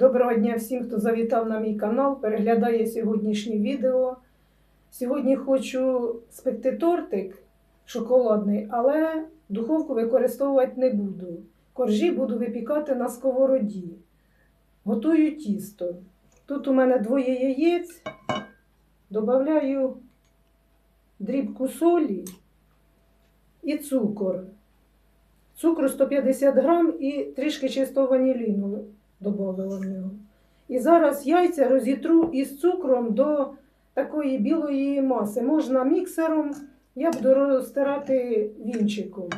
Доброго дня всім, хто завітав на мій канал, переглядає сьогоднішнє відео. Сьогодні хочу спекти тортик шоколадний, але духовку використовувати не буду. Коржі буду випікати на сковороді. Готую тісто. Тут у мене двоє яєць. Добавляю дрібку солі і цукор. Цукру 150 грам і трішки чистого ваніліну додавала в нього. І зараз яйця розітру із цукром до такої білої маси. Можна міксером, я буду розтирати вінчиком.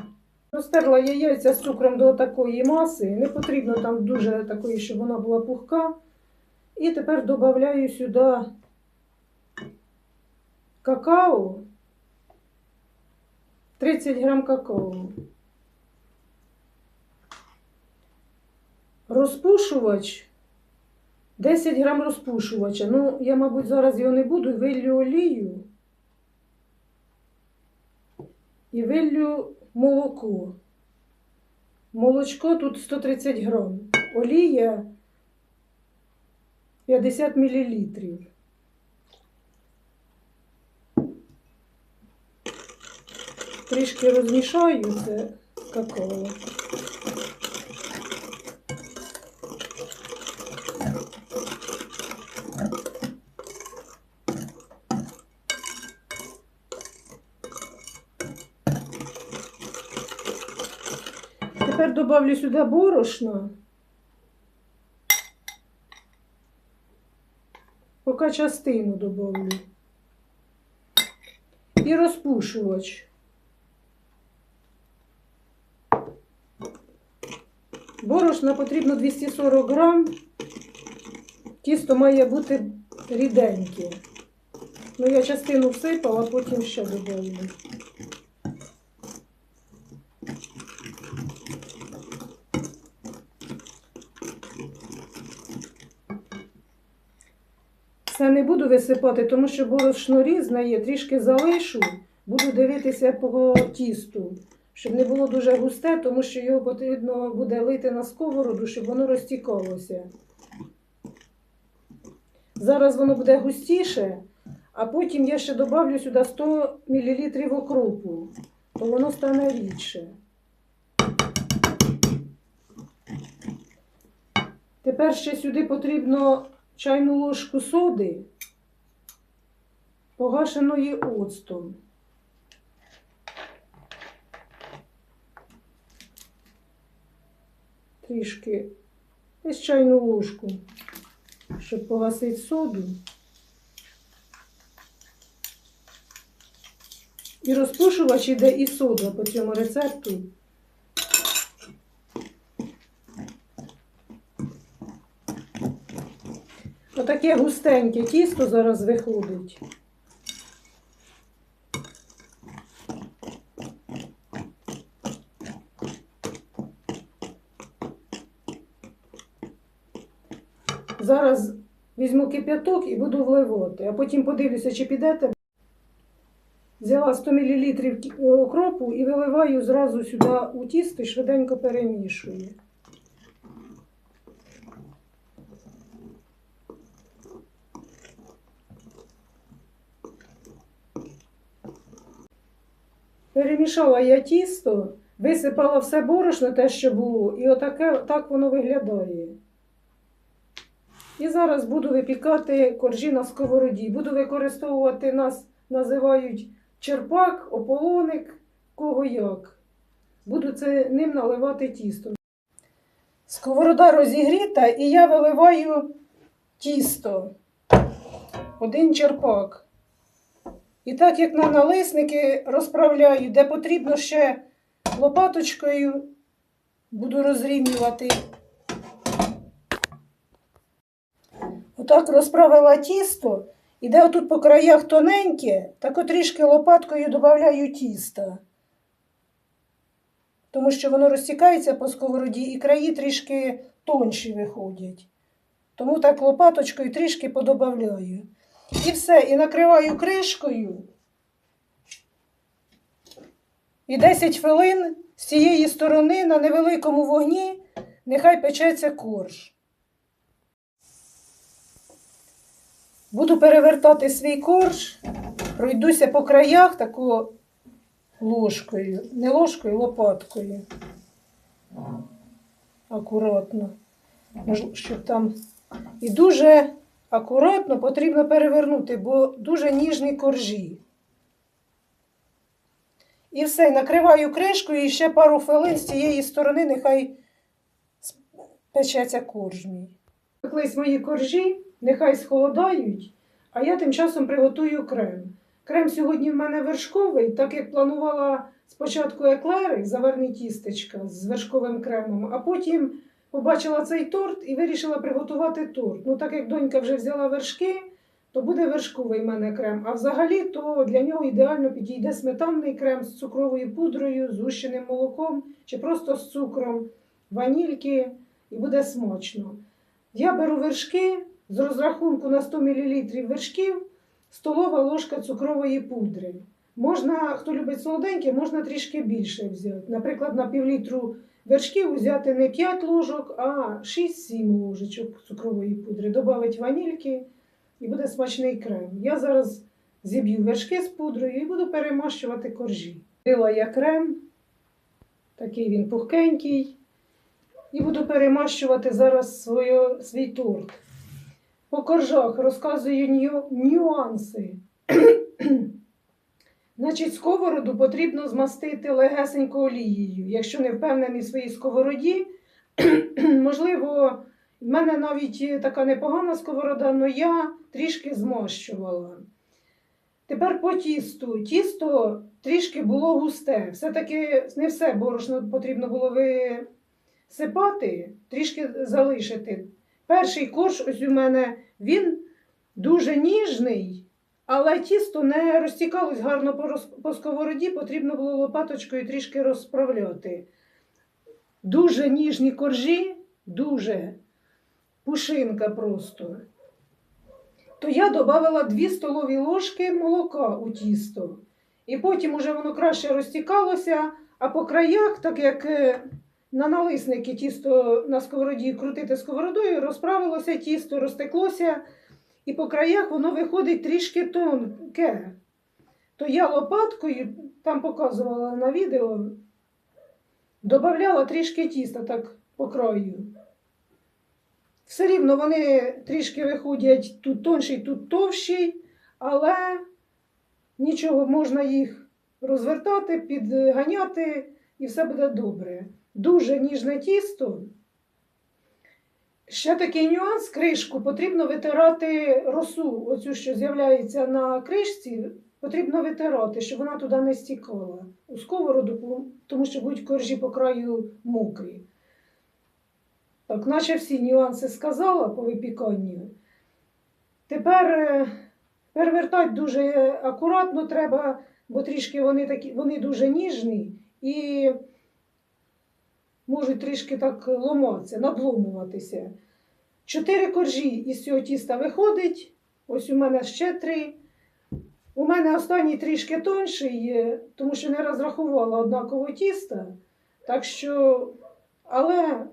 Розтерла я яйця з цукром до такої маси. Не потрібно там дуже такої, щоб вона була пухка. І тепер додаю сюди какао. 30 грам какао. Розпушувач 10 грам розпушувача. Ну, я, мабуть, зараз його не буду, виллю олію і виллю молоко. Молочко тут 130 грам. Олія 50 мл. Трішки розмішаю це какао. Тепер добавлю сюди борошно. Поки частину добавлю. І розпушувач. Борошна потрібно 240 грам. Тісто має бути ріденьке. Ну, я частину всипала, потім ще добавлю. Це не буду висипати, тому що борошно різне є, трішки залишу, буду дивитися по тісту, щоб не було дуже густе, тому що його потрібно буде лити на сковороду, щоб воно розтікалося. Зараз воно буде густіше, а потім я ще додавлю сюди 100 мл окропу, то воно стане рідше. Тепер ще сюди потрібно чайну ложку соди, погашеної оцтом. Трішки ось чайну ложку, щоб погасити соду. І розпушувач іде і сода по цьому рецепту. Отаке густеньке тісто зараз виходить. Зараз візьму кип'яток і буду вливати, а потім подивлюся, чи підете. Взяла 100 мл окропу і виливаю зразу сюди у тісто і швиденько перемішую. Перемішала я тісто, висипала все борошно, те, що було, і отаке, так воно виглядає. І зараз буду випікати коржі на сковороді. Буду використовувати нас, називають черпак, ополоник, кого як. Буду це ним наливати тісто. Сковорода розігріта, і я виливаю тісто. Один черпак. І так як на налисники розправляю, де потрібно ще лопаточкою, буду розрівнювати. Отак розправила тісто, і де отут по краях тоненьке, так трішки лопаткою додаю тіста. Тому що воно розтікається по сковороді і краї трішки тонші виходять. Тому так лопаточкою трішки подобавляю. І все, і накриваю кришкою. І 10 хвилин з цієї сторони на невеликому вогні нехай печеться корж. Буду перевертати свій корж, пройдуся по краях такою ложкою, не ложкою, лопаткою. Акуратно. Щоб там. І дуже акуратно потрібно перевернути, бо дуже ніжні коржі. І все, накриваю кришкою і ще пару хвилин з цієї сторони нехай печеться корж мій. Пеклись мої коржі, нехай схолодають, а я тим часом приготую крем. Крем сьогодні в мене вершковий, так як планувала спочатку еклери, заварні тістечка з вершковим кремом, а потім побачила цей торт і вирішила приготувати торт. Ну, так як донька вже взяла вершки, то буде вершковий в мене крем. А взагалі, то для нього ідеально підійде сметанний крем з цукровою пудрою, з гущеним молоком чи просто з цукром, ванільки, і буде смачно. Я беру вершки з розрахунку на 100 мл вершків, столова ложка цукрової пудри. Можна, хто любить солоденьке, можна трішки більше взяти. Наприклад, на півлітру вершків взяти не 5 ложок, а 6-7 ложечок цукрової пудри. Добавить ванільки і буде смачний крем. Я зараз зіб'ю вершки з пудрою і буду перемащувати коржі. Дила я крем, такий він пухкенький. І буду перемащувати зараз свій торт. По коржах розказую ню- нюанси. Значить, сковороду потрібно змастити легесенько олією. Якщо не впевнений в своїй сковороді, можливо, в мене навіть така непогана сковорода, але я трішки змащувала. Тепер по тісту. Тісто трішки було густе. Все-таки не все борошно потрібно було висипати, трішки залишити. Перший корж, ось у мене, він дуже ніжний, але тісто не розтікалось гарно по, роз- по сковороді, потрібно було лопаточкою трішки розправляти. Дуже ніжні коржі, дуже пушинка просто. То я додавала 2 столові ложки молока у тісто. І потім уже воно краще розтікалося, а по краях, так як е, на налисники тісто на сковороді крутити сковородою, розправилося тісто, розтеклося, і по краях воно виходить трішки тонке. То я лопаткою, там показувала на відео, додавала трішки тіста так по краю. Все рівно вони трішки виходять тут тонший, тут товщий, але нічого, можна їх розвертати, підганяти і все буде добре. Дуже ніжне тісто. Ще такий нюанс, кришку потрібно витирати росу, оцю, що з'являється на кришці, потрібно витирати, щоб вона туди не стікала у сковороду, тому що будуть коржі по краю мокрі. Так, наче всі нюанси сказала по випіканню. Тепер е, перевертати дуже акуратно треба, бо трішки вони такі, вони дуже ніжні і можуть трішки так ломатися, надломуватися. Чотири коржі із цього тіста виходить. Ось у мене ще три. У мене останній трішки тонший, тому що не розрахувала однаково тіста. Так що, але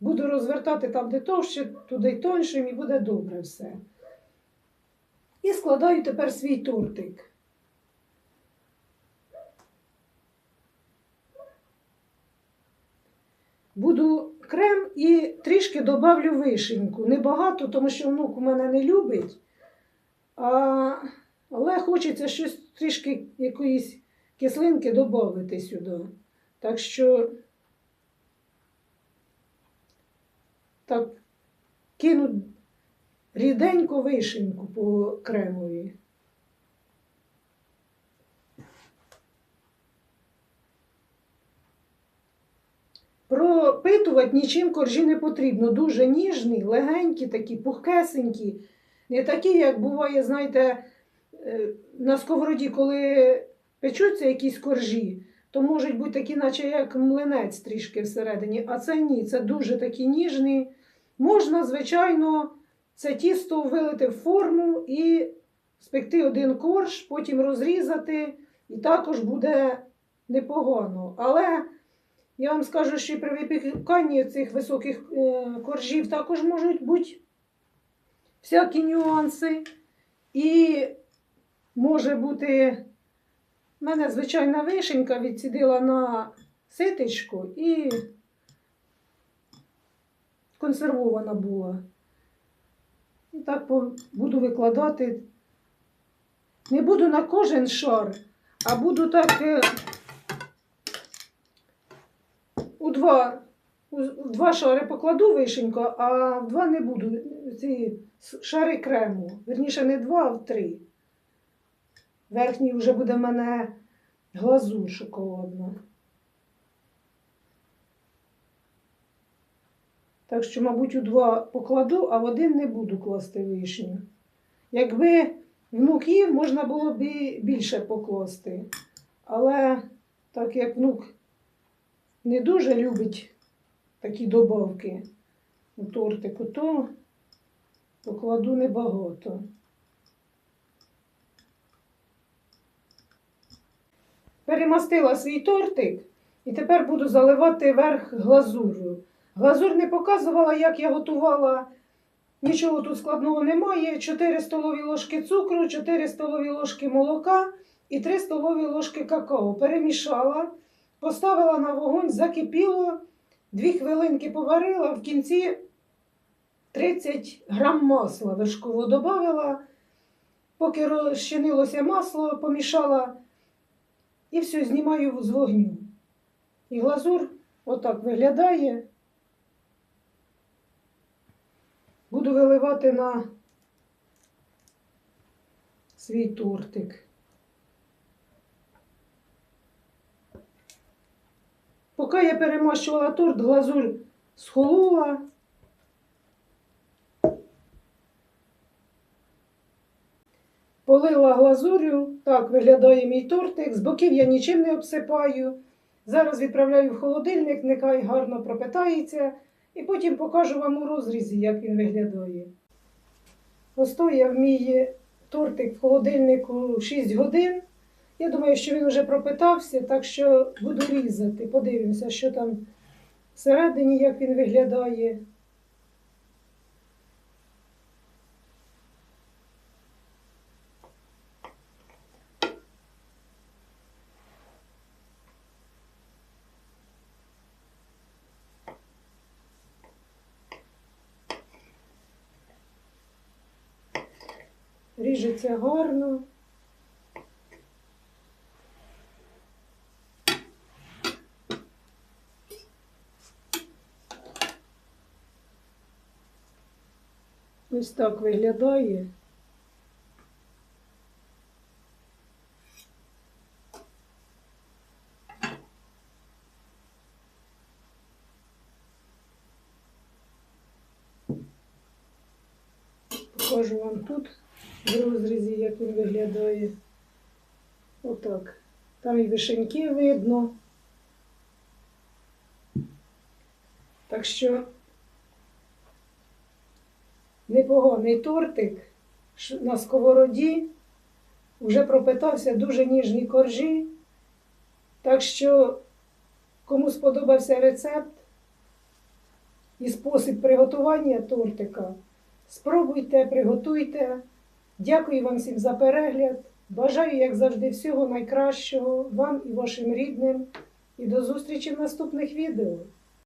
буду розвертати там, де товще, туди тоншим, і буде добре все. І складаю тепер свій тортик. Буду крем і трішки добавлю вишеньку. Небагато, тому що внук у мене не любить. А, але хочеться щось трішки якоїсь кислинки додати сюди. Так що так кину ріденьку вишеньку по кремові. Пропитувати нічим коржі не потрібно. Дуже ніжні, легенькі, такі, пухкесенькі. Не такі, як буває, знаєте, е, на сковороді, коли печуться якісь коржі, то можуть бути такі, наче як млинець трішки всередині. А це ні, це дуже такі ніжні. Можна, звичайно, це тісто вилити в форму і спекти один корж, потім розрізати, і також буде непогано. Але я вам скажу, що при випіканні цих високих е, коржів також можуть бути всякі нюанси. І може бути, в мене звичайна вишенька відсідила на ситечку і консервована була. І так буду викладати. Не буду на кожен шар, а буду так е, у два, у два шари покладу вишеньку, а в два не буду. Ці шари крему. Верніше, не два, а в три. Верхній вже буде в мене глазур шоколадна. Так що, мабуть, у два покладу, а в один не буду класти вишню. Якби внук їв, можна було б більше покласти. Але так як внук не дуже любить такі добавки у тортику, то покладу небагато. Перемастила свій тортик і тепер буду заливати верх глазур'ю. Глазур не показувала, як я готувала. Нічого тут складного немає. 4 столові ложки цукру, 4 столові ложки молока і 3 столові ложки какао. Перемішала, поставила на вогонь, закипіло, 2 хвилинки поварила, в кінці 30 грам масла вершкового додавила. Поки розчинилося масло, помішала і все, знімаю з вогню. І глазур отак виглядає. Буду виливати на свій тортик. Поки я перемащувала торт, глазурь схолола. Полила глазурю, так виглядає мій тортик. З боків я нічим не обсипаю. Зараз відправляю в холодильник, нехай гарно пропитається. І потім покажу вам у розрізі, як він виглядає. Постояв мій тортик в холодильнику 6 годин. Я думаю, що він вже пропитався, так що буду різати. Подивимося, що там всередині, як він виглядає. Ріжеться гарно. Ось так виглядає. Покажу вам тут в розрізі, як він виглядає. Отак. Там і вишеньки видно. Так що непоганий тортик на сковороді. Вже пропитався дуже ніжні коржі. Так що, кому сподобався рецепт і спосіб приготування тортика, спробуйте, приготуйте. Дякую вам всім за перегляд. Бажаю, як завжди, всього найкращого вам і вашим рідним. І до зустрічі в наступних відео.